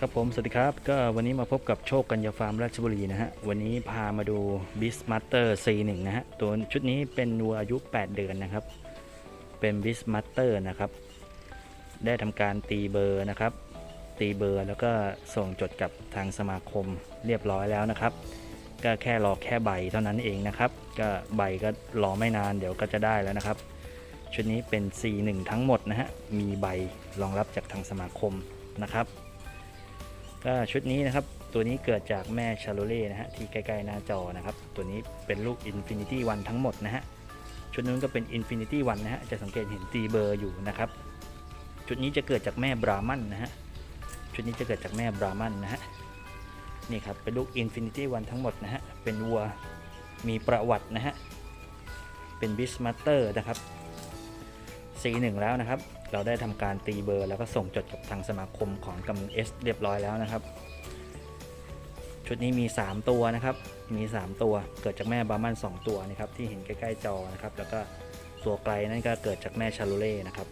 ครับผม สวัสดีครับ ก็วันนี้มาพบกับโชคกัญญาฟาร์มราชบุรีนะฮะ วันนี้พามาดู b i s m a s t e r C1 นะฮะ ตัวชุดนี้เป็นวัวอายุ 8 เดือนนะครับ เป็น b i s m a s t e r นะครับ ได้ทำการตีเบอร์นะครับ ตีเบอร์แล้วก็ส่งจดกับทางสมาคมเรียบร้อยแล้วนะครับ ก็แค่รอแค่ใบเท่านั้นเองนะครับ ก็ใบก็รอไม่นานเดี๋ยวก็จะได้แล้วนะครับ ชุดนี้เป็น C1 ทั้งหมดนะฮะ มีใบรองรับจากทางสมาคมนะครับ ก็ชุดนี้นะครับตัวนี้เกิดจากแม่ชาโลเล่นะฮะที่ใกล้ๆหน้าจอนะครับ ตัวนี้เป็นลูก Infinity 1ทั้งหมดนะฮะชุดนู้นก็เป็น Infinity 1นะฮะจะสังเกตเห็นตีเบอร์อยู่นะครับ ชุดนี้จะเกิดจากแม่บรามันนะฮะชุดนี้จะเกิดจากแม่บรามันนะฮะนี่ครับเป็นลูก Infinity 1ทั้งหมดนะฮะเป็นวัวมีประวัตินะฮะเป็นบิสมาสเตอร์นะครับ C1 แล้วนะครับ เราได้ทำการตีเบอร์ แล้วก็ส่งจดกับทางสมาคมของกำนันเอสเรียบร้อยแล้วนะครับ ชุดนี้มี 3 ตัวนะครับ มี 3 ตัวเกิดจากแม่บาร์มัน2ตัวนะครับที่เห็นใกล้ๆจอนะครับ แล้วก็ตัวไกลนั่นก็เกิดจากแม่ชาโลเล่นะครับ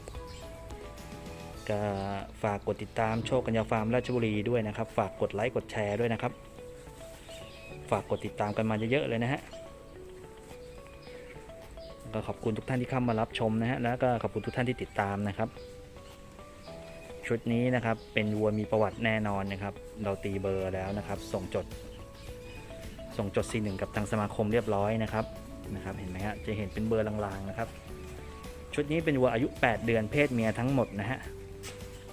ก็ฝากกดติดตามโชคกัญญาฟาร์มราชบุรีด้วยนะครับ ฝากกดไลค์กดแชร์ด้วยนะครับ ฝากกดติดตามกันมาเยอะๆเลยนะฮะ ก็ขอบคุณทุกท่านที่เข้ามารับชมนะฮะแล้วก็ขอบคุณทุกท่านที่ติดตามนะครับ ชุดนี้นะครับเป็นวัวมีประวัติแน่นอนนะครับ เราตีเบอร์แล้วนะครับ ส่งจด ส่งจด C1 กับทางสมาคมเรียบร้อยนะครับนะครับ เห็นไหมฮะจะเห็นเป็นเบอร์ลางๆนะครับ ชุดนี้เป็นวัวอายุ 8 เดือนเพศเมียทั้งหมดนะฮะ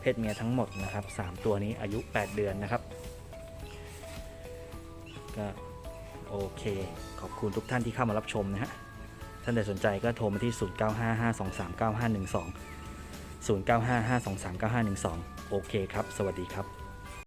เพศเมียทั้งหมดนะครับ 3 ตัวนี้อายุ 8 เดือนนะครับก็โอเค ขอบคุณทุกท่านที่เข้ามารับชมนะฮะ ท่านใดสนใจก็โทรมาที่ 0955239512 0955239512 โอเคครับ สวัสดีครับ